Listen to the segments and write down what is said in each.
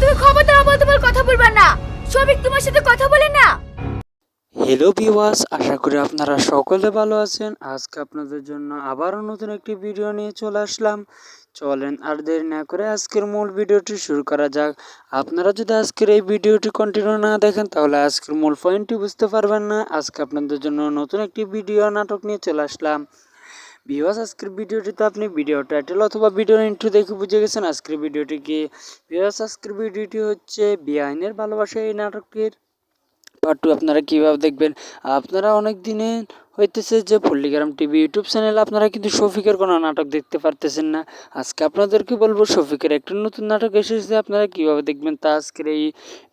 তুমি খবরদার আবার তোমার কথা বলবা না। সবিক তোমার সাথে কথা বলে না। হ্যালো ভিওয়াস আশা করি আপনারা সকলে ভালো আছেন। আজকে আপনাদের জন্য আবারও নতুন একটি ভিডিও নিয়ে চলে আসলাম। চলেন আর দেরি না করে আজকের মূল ভিডিওটি শুরু করা যাক। আপনারা যদি আজকের এই ভিডিওটি কন্টিনিউ না দেখেন, তাহলে আজকের মূল পয়েন্টটি বুঝতে পারবেন না। আজকে আপনাদের জন্য নতুন একটি ভিডিও নাটক নিয়ে চলে আসলাম। ভিওয়াস আজকের ভিডিওটিতে আপনি ভিডিও টাইটেল অথবা ভিডিও ইন্ট্রো দেখে বুঝে গেছেন আজকের ভিডিওটি কি? ভিওয়াস আজকের ভিডিওটি হচ্ছে বেআইনের ভালোবাসা এই নাটকটির পার্ট টু আপনারা কীভাবে দেখবেন? আপনারা অনেক দিনে হইতেছে যে পল্লিগ্রাম টিভি ইউটিউব চ্যানেলে, আপনারা কিন্তু শফিকের কোনো নাটক দেখতে পারতেছেন না। আজকে আপনাদেরকে বলব শফিকের একটা নতুন নাটক এসেছে, আপনারা কীভাবে দেখবেন তা আজকের এই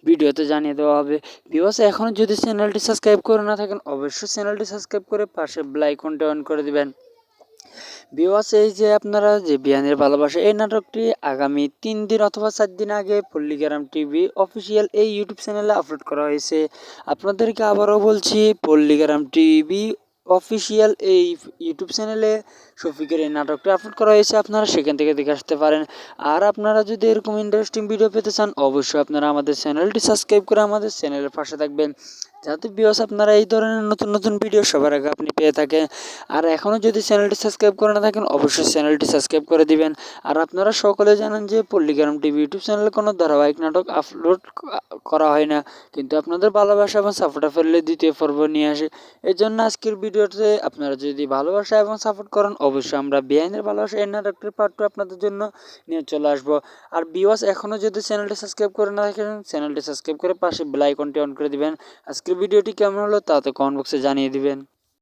ভিডিওতে জানিয়ে দেওয়া হবে। বিকজ এখনও যদি চ্যানেলটি সাবস্ক্রাইব করে না থাকেন, অবশ্যই চ্যানেলটি সাবস্ক্রাইব করে পাশে ব্লাইকনটা অন করে দিবেন। বিওয়াস এই যে আপনারা যে বিয়ানের ভালোবাসা, এই নাটকটি আগামী তিন দিন অথবা চার দিন আগে পল্লিগ্রাম টিভি অফিসিয়াল এই ইউটিউব চ্যানেলে আপলোড করা হয়েছে। আপনাদেরকে আবারও বলছি, পল্লিগ্রাম টিভি অফিসিয়াল এই ইউটিউব চ্যানেলে শফিকের এই নাটকটি আপলোড করা হয়েছে, আপনারা সেখান থেকে দেখে আসতে পারেন। আর আপনারা যদি এরকম ইন্টারেস্টিং ভিডিও পেতে চান, অবশ্যই আপনারা আমাদের চ্যানেলটি সাবস্ক্রাইব করে আমাদের চ্যানেলের পাশে থাকবেন। যাতে বিয়স আপনারা এই ধরনের নতুন নতুন ভিডিও সবার আগে আপনি পেয়ে থাকেন, আর এখনও যদি চ্যানেলটি সাবস্ক্রাইব করে না থাকেন, অবশ্যই চ্যানেলটি সাবস্ক্রাইব করে দিবেন। আর আপনারা সকলে জানেন যে পল্লিগ্রাম টিভি ইউটিউব চ্যানেলে কোনো ধারাবাহিক নাটক আপলোড করা হয় না। কিন্তু আপনাদের ভালোবাসা এবং সাপোর্ট ফেললে দ্বিতীয় পর্ব নিয়ে আসে। এই জন্য আজকের ভিডিওতে আপনারা যদি ভালোবাসা এবং সাপোর্ট করেন, অবশ্যই আমরা বেআইনের ভালোবাসা এই নাটকটির পার্ট আপনাদের জন্য নিয়ে চলে আসব। আর বিওয়াস এখনও যদি চ্যানেলটি সাবস্ক্রাইব করে না থাকেন চ্যানেলটি সাবস্ক্রাইব করে পাশে বেল আইকনটি অন করে দিবেন। আজকের ভিডিওটি কেমন হলো তা তো কমেন্ট বক্সে জানিয়ে দিবেন।